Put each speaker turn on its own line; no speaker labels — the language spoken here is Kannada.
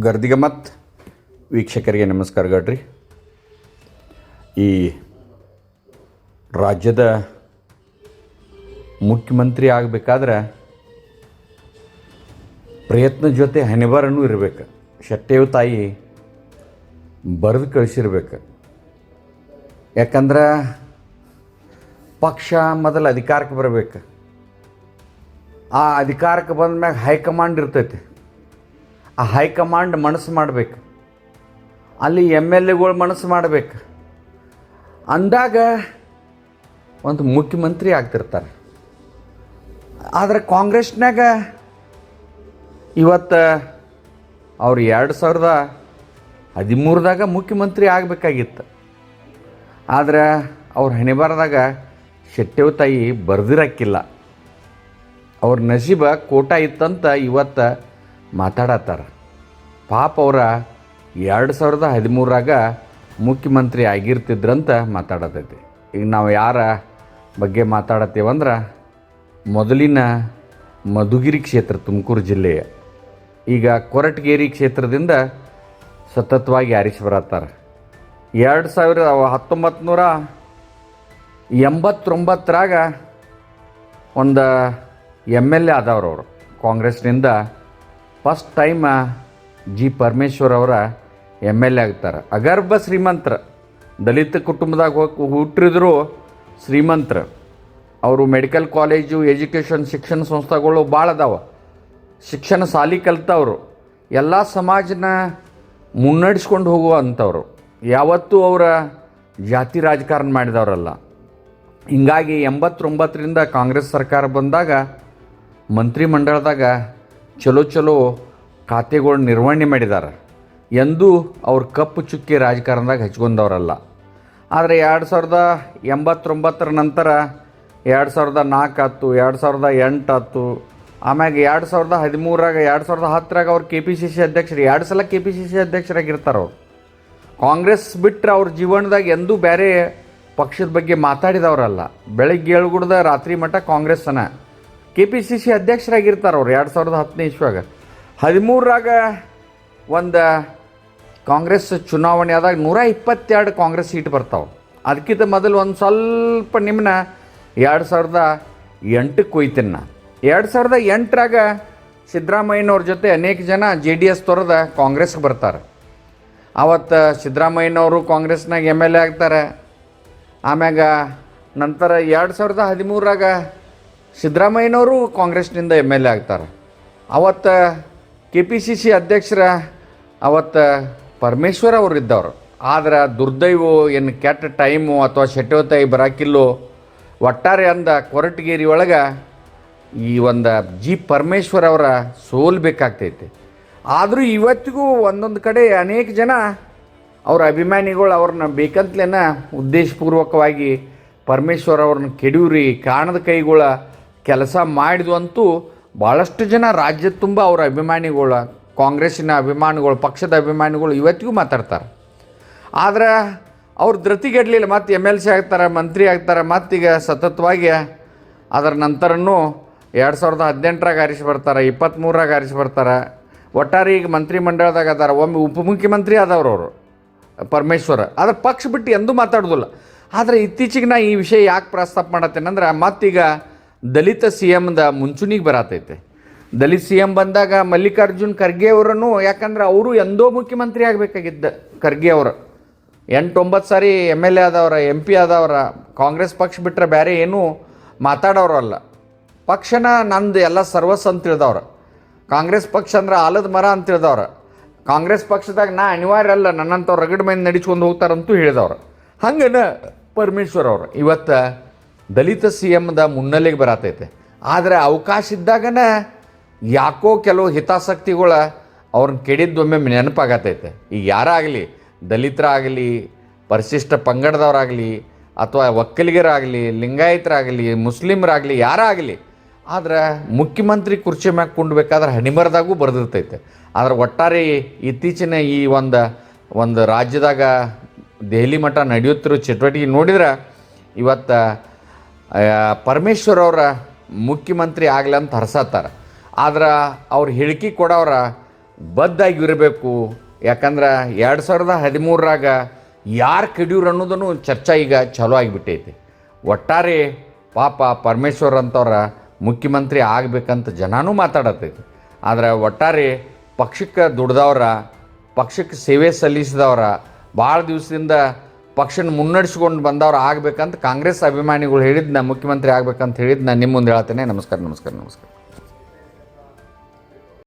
ಗರ್ದಿಗಮತ್. ವೀಕ್ಷಕರಿಗೆ ನಮಸ್ಕಾರ ಗಡ್ರಿ. ಈ ರಾಜ್ಯದ ಮುಖ್ಯಮಂತ್ರಿ ಆಗಬೇಕಾದ್ರೆ ಪ್ರಯತ್ನ ಜೊತೆ ಹಣೆಬರನೂ ಇರಬೇಕು. ಶೆಟ್ಟೆಯು ತಾಯಿ ಬರೆದು ಕಳಿಸಿರ್ಬೇಕು. ಯಾಕಂದ್ರೆ ಪಕ್ಷ ಮೊದಲು ಅಧಿಕಾರಕ್ಕೆ ಬರಬೇಕು. ಆ ಅಧಿಕಾರಕ್ಕೆ ಬಂದ ಮ್ಯಾಗ ಹೈಕಮಾಂಡ್ ಇರ್ತೈತಿ. ಆ ಹೈಕಮಾಂಡ್ ಮನಸ್ಸು ಮಾಡಬೇಕು. ಅಲ್ಲಿ ಎಂ ಎಲ್ ಎಗಳು ಮನಸ್ಸು ಮಾಡಬೇಕು. ಅಂದಾಗ ಒಂದು ಮುಖ್ಯಮಂತ್ರಿ ಆಗ್ತಿರ್ತಾರೆ. ಆದರೆ ಕಾಂಗ್ರೆಸ್ನಾಗ ಇವತ್ತು ಅವ್ರು ಎರಡು ಸಾವಿರದ ಹದಿಮೂರದಾಗ ಮುಖ್ಯಮಂತ್ರಿ ಆಗಬೇಕಾಗಿತ್ತು. ಆದರೆ ಅವ್ರ ಹಣೆಬಾರದಾಗ ಶೆಟ್ಟೆವ್ ತಾಯಿ ಬರ್ದಿರಕ್ಕಿಲ್ಲ. ಅವ್ರ ನಸೀಬ ಕೋಟ ಇತ್ತಂತ ಇವತ್ತು ಮಾತಾಡತ್ತಾರ. ಪಾಪ ಅವರ ಎರಡು ಸಾವಿರದ ಹದಿಮೂರಾಗ ಮುಖ್ಯಮಂತ್ರಿ ಆಗಿರ್ತಿದ್ರಂತ ಮಾತಾಡತೈತಿ. ಈಗ ನಾವು ಯಾರ ಬಗ್ಗೆ ಮಾತಾಡತ್ತೇವಂದ್ರೆ ಮೊದಲಿನ ಮಧುಗಿರಿ ಕ್ಷೇತ್ರ ತುಮಕೂರು ಜಿಲ್ಲೆಯ. ಈಗ ಕೊರಟಗೇರಿ ಕ್ಷೇತ್ರದಿಂದ ಸತತವಾಗಿ ಆರಿಸಿ ಬರತ್ತಾರೆ. ಎರಡು ಸಾವಿರದ ಹತ್ತೊಂಬತ್ತು ನೂರ ಎಂಬತ್ತೊಂಬತ್ತರಾಗ ಒಂದು ಎಂ ಎಲ್ ಎ ಆದವ್ರವರು ಕಾಂಗ್ರೆಸ್ನಿಂದ ಫಸ್ಟ್ ಟೈಮ್ ಜಿ ಪರಮೇಶ್ವರ್ ಅವರ ಎಂ ಎಲ್ ಎ ಆಗ್ತಾರೆ. ಅಗರ್ಭ ಶ್ರೀಮಂತ್ರ, ದಲಿತ ಕುಟುಂಬದಾಗ ಹೋಗಿ ಹುಟ್ಟಿದ್ರು ಶ್ರೀಮಂತ್ರ. ಅವರು ಮೆಡಿಕಲ್ ಕಾಲೇಜು ಎಜುಕೇಷನ್ ಶಿಕ್ಷಣ ಸಂಸ್ಥೆಗಳು ಭಾಳ ಅದಾವ. ಶಿಕ್ಷಣ ಸಾಲಿ ಕಲ್ತವ್ರು. ಎಲ್ಲ ಸಮಾಜನ ಮುನ್ನಡೆಸ್ಕೊಂಡು ಹೋಗುವಂಥವ್ರು ಯಾವತ್ತೂ ಅವರ ಜಾತಿ ರಾಜಕಾರಣ ಮಾಡಿದವರಲ್ಲ. ಹೀಗಾಗಿ ಎಂಬತ್ತೊಂಬತ್ತರಿಂದ ಕಾಂಗ್ರೆಸ್ ಸರ್ಕಾರ ಬಂದಾಗ ಮಂತ್ರಿಮಂಡಲದಾಗ ಚಲೋ ಚಲೋ ಖಾತೆಗಳು ನಿರ್ವಹಣೆ ಮಾಡಿದ್ದಾರೆ ಎಂದೂ ಅವ್ರ ಕಪ್ಪು ಚುಕ್ಕಿ ರಾಜಕಾರಣದಾಗ ಹಚ್ಕೊಂಡವ್ರಲ್ಲ. ಆದರೆ ಎರಡು ಸಾವಿರದ ಎಂಬತ್ತೊಂಬತ್ತರ ನಂತರ ಎರಡು ಸಾವಿರದ ನಾಲ್ಕು ಆಯ್ತು, ಎರಡು ಸಾವಿರದ ಎಂಟು ಆಯ್ತು. ಆಮ್ಯಾಗ ಎರಡು ಸಾವಿರದ ಹದಿಮೂರಾಗ, ಎರಡು ಸಾವಿರದ ಹತ್ತರಾಗ ಅವ್ರು ಕೆ ಪಿ ಸಿ ಸಿ ಅಧ್ಯಕ್ಷರು, ಎರಡು ಸಲ ಕೆ ಪಿ ಸಿ ಸಿ ಅಧ್ಯಕ್ಷರಾಗಿರ್ತಾರೆ ಅವ್ರು. ಕಾಂಗ್ರೆಸ್ ಬಿಟ್ಟರೆ ಅವ್ರ ಜೀವನದಾಗ ಎಂದೂ ಬೇರೆ ಪಕ್ಷದ ಬಗ್ಗೆ ಮಾತಾಡಿದವರಲ್ಲ. ಬೆಳಗ್ಗೆ ಏಳುಗುಡ್ದ ರಾತ್ರಿ ಮಟ್ಟ ಕಾಂಗ್ರೆಸ್ಸನ. ಕೆ ಪಿ ಸಿ ಸಿ ಅಧ್ಯಕ್ಷರಾಗಿರ್ತಾರೆ ಅವ್ರು, ಎರಡು ಸಾವಿರದ ಹತ್ತನೇ ಇಸ್ವಾಗ ಹದಿಮೂರರಾಗ ಒಂದು ಕಾಂಗ್ರೆಸ್ ಚುನಾವಣೆ ಆದಾಗ ನೂರ ಇಪ್ಪತ್ತೆರಡು ಕಾಂಗ್ರೆಸ್ ಸೀಟ್ ಬರ್ತಾವೆ. ಅದಕ್ಕಿಂತ ಮೊದಲು ಒಂದು ಸ್ವಲ್ಪ ನಿಮ್ಮನ್ನ ಎರಡು ಸಾವಿರದ ಎಂಟಕ್ಕೆ ಕೊಯ್ತೀನಿ ನಾನು ಎರಡು ಸಾವಿರದ ಎಂಟರಾಗ ಸಿದ್ದರಾಮಯ್ಯನವ್ರ ಜೊತೆ ಅನೇಕ ಜನ ಜೆ ಡಿ ಎಸ್ ತೊರೆದ ಕಾಂಗ್ರೆಸ್ಗೆ ಬರ್ತಾರೆ. ಆವತ್ತು ಸಿದ್ದರಾಮಯ್ಯನವರು ಕಾಂಗ್ರೆಸ್ನಾಗ ಎಂ ಎಲ್ ಎ ಆಗ್ತಾರೆ. ಆಮ್ಯಾಗ ನಂತರ ಎರಡು ಸಾವಿರದ ಹದಿಮೂರಾಗ ಸಿದ್ದರಾಮಯ್ಯನವರು ಕಾಂಗ್ರೆಸ್ನಿಂದ ಎಂ ಎಲ್ ಎ ಆಗ್ತಾರೆ. ಅವತ್ತು ಕೆ ಪಿ ಸಿ ಸಿ ಅಧ್ಯಕ್ಷರ ಅವತ್ತು ಪರಮೇಶ್ವರ್ ಅವರು ಇದ್ದವರು. ಆದ್ರೆ ದುರ್ದೈವ ಏನು ಕೆಟ್ಟ ಟೈಮು ಅಥವಾ ಶೆಟ್ಟೋತಾಯಿ ಬರಾಕಿಲ್ಲೋ ಒಟ್ಟಾರೆ ಅಂದ ಕೊರಟಗೇರಿ ಒಳಗೆ ಈ ಒಂದು ಜಿ ಪರಮೇಶ್ವರ್ ಅವರ ಸೋಲ್ಬೇಕಾಗ್ತೈತಿ ಆದರೂ ಇವತ್ತಿಗೂ ಒಂದೊಂದು ಕಡೆ ಅನೇಕ ಜನ ಅವ್ರ ಅಭಿಮಾನಿಗಳು ಅವ್ರನ್ನ ಬೇಕಂತಲೇನ ಉದ್ದೇಶಪೂರ್ವಕವಾಗಿ ಪರಮೇಶ್ವರ್ ಅವ್ರನ್ನ ಕೆಡೂರಿ, ಕಾಣದ ಕೈಗಳ ಕೆಲಸ ಮಾಡಿದ್ವು ಅಂತೂ ಭಾಳಷ್ಟು ಜನ ರಾಜ್ಯದ ತುಂಬ ಅವರ ಅಭಿಮಾನಿಗಳು, ಕಾಂಗ್ರೆಸ್ಸಿನ ಅಭಿಮಾನಿಗಳು, ಪಕ್ಷದ ಅಭಿಮಾನಿಗಳು ಇವತ್ತಿಗೂ ಮಾತಾಡ್ತಾರೆ. ಆದರೆ ಅವ್ರ ಧೃತಿಗೆಡಲಿಲ್ಲ ಮತ್ತು ಎಂ ಎಲ್ ಸಿ ಆಗ್ತಾರೆ, ಮಂತ್ರಿ ಆಗ್ತಾರೆ ಮತ್ತೀಗ ಸತತವಾಗಿ ಅದರ ನಂತರನೂ ಎರಡು ಸಾವಿರದ ಹದಿನೆಂಟರಾಗ ಆರಿಸಿ ಬರ್ತಾರೆ ಇಪ್ಪತ್ತ್ಮೂರಾಗ ಆರಿಸಿ ಬರ್ತಾರೆ. ಒಟ್ಟಾರೆ ಈಗ ಮಂತ್ರಿಮಂಡಲದಾಗ ಅದಾರ, ಒಮ್ಮೆ ಉಪಮುಖ್ಯಮಂತ್ರಿ ಆದವ್ರು ಅವರು, ಪರಮೇಶ್ವರ. ಆದ್ರೆ ಪಕ್ಷ ಬಿಟ್ಟು ಎಂದೂ ಮಾತಾಡೋದಿಲ್ಲ. ಆದರೆ ಇತ್ತೀಚೆಗೆ ನಾ ಈ ವಿಷಯ ಯಾಕೆ ಪ್ರಸ್ತಾಪ ಮಾಡತ್ತೇನೆಂದ್ರೆ ಮತ್ತೀಗ ದಲಿತ ಸಿ ಎಮ್ದ ಮುಂಚೂಣಿಗೆ ಬರತೈತೆ. ದಲಿತ ಸಿ ಎಂ ಬಂದಾಗ ಮಲ್ಲಿಕಾರ್ಜುನ್ ಖರ್ಗೆ ಅವರನ್ನು, ಯಾಕಂದ್ರೆ ಅವರು ಎಂದೋ ಮುಖ್ಯಮಂತ್ರಿ ಆಗಬೇಕಾಗಿದ್ದ ಖರ್ಗೆ ಅವರು. ಎಂಟೊಂಬತ್ತು ಸಾರಿ ಎಂ ಎಲ್ ಎ ಆದವರ, ಎಂ ಪಿ ಆದವ್ರ, ಕಾಂಗ್ರೆಸ್ ಪಕ್ಷ ಬಿಟ್ಟರೆ ಬೇರೆ ಏನೂ ಮಾತಾಡೋರಲ್ಲ ಪಕ್ಷನ ನಂದು ಎಲ್ಲ ಸರ್ವಸ್ ಅಂತ ತಿಳಿದವ್ರ. ಕಾಂಗ್ರೆಸ್ ಪಕ್ಷ ಅಂದ್ರೆ ಆಲದ ಮರ ಅಂತ ತಿಳಿದವ್ರ. ಕಾಂಗ್ರೆಸ್ ಪಕ್ಷದಾಗ ನಾ ಅನಿವಾರ್ಯ ಅಲ್ಲ ನನ್ನಂಥವ್ರು ರಗಡ್ ಮೈಂದ ನಡಿಸ್ಕೊಂಡು ಹೋಗ್ತಾರಂತೂ ಹೇಳಿದವ್ರು. ಹಂಗನ ಪರಮೇಶ್ವರ್ ಅವರು. ಇವತ್ತು ದಲಿತ ಸಿ ಎಮ್ದ ಮುನ್ನೆಲೆಗೆ ಬರತೈತೆ. ಆದರೆ ಅವಕಾಶ ಇದ್ದಾಗನೇ ಯಾಕೋ ಕೆಲವು ಹಿತಾಸಕ್ತಿಗಳ ಅವ್ರನ್ನ ಕೆಡಿದ್ದೊಮ್ಮೆ ನೆನಪಾಗತೈತೆ. ಈಗ ಯಾರಾಗಲಿ, ದಲಿತರಾಗಲಿ, ಪರಿಶಿಷ್ಟ ಪಂಗಡದವರಾಗಲಿ, ಅಥವಾ ಒಕ್ಕಲಿಗರಾಗಲಿ, ಲಿಂಗಾಯತರಾಗಲಿ, ಮುಸ್ಲಿಮರಾಗಲಿ ಆಗಲಿ ಆದರೆ ಮುಖ್ಯಮಂತ್ರಿ ಕುರ್ಚಿ ಮ್ಯಾಗ ಕುಂಡ್ಬೇಕಾದ್ರೆ ಹಣಿಮರದಾಗೂ ಬರೆದಿರ್ತೈತೆ. ಆದರೆ ಒಟ್ಟಾರೆ ಇತ್ತೀಚಿನ ಈ ಒಂದು ಒಂದು ರಾಜ್ಯದಾಗ ದೆಹಲಿ ಮಠ ನಡೆಯುತ್ತಿರೋ ಚಟುವಟಿಕೆ ನೋಡಿದ್ರೆ ಇವತ್ತು ಪರಮೇಶ್ವರ್ ಅವರ ಮುಖ್ಯಮಂತ್ರಿ ಆಗಲಿ ಅಂತ ಹರ್ಸತ್ತಾರ. ಆದ್ರೆ ಅವ್ರು ಹೇಳಿಕೆ ಕೊಡೋರ ಬದ್ದಾಗಿರಬೇಕು ಯಾಕಂದ್ರೆ ಎರಡು ಸಾವಿರದ ಹದಿಮೂರರಾಗ ಯಾರು ಕಡಿಯೂರು ಅನ್ನೋದನ್ನು ಚರ್ಚೆ ಈಗ ಚಾಲೂ ಆಗಿಬಿಟ್ಟೈತಿ. ಒಟ್ಟಾರೆ ಪಾಪ ಪರಮೇಶ್ವರ್ ಅಂತವ್ರ ಮುಖ್ಯಮಂತ್ರಿ ಆಗಬೇಕಂತ ಜನನೂ ಮಾತಾಡತ್ತೈತಿ. ಆದರೆ ಒಟ್ಟಾರೆ ಪಕ್ಷಕ್ಕೆ ದುಡ್ದವ್ರ, ಪಕ್ಷಕ್ಕೆ ಸೇವೆ ಸಲ್ಲಿಸಿದವರ ಭಾಳ ದಿವಸದಿಂದ ಪಕ್ಷನ ಮುನ್ನಡೆಸ್ಕೊಂಡು ಬಂದವ್ರು ಆಗಬೇಕಂತ ಕಾಂಗ್ರೆಸ್ ಅಭಿಮಾನಿಗಳು ಹೇಳಿದ್ದು ನಾನು ಮುಖ್ಯಮಂತ್ರಿ ಆಗಬೇಕಂತ ಹೇಳಿದ್ದು ನಾನು ನಿಮ್ಮ ಮುಂದೆ ಹೇಳ್ತೇನೆ. ನಮಸ್ಕಾರ ನಮಸ್ಕಾರ ನಮಸ್ಕಾರ.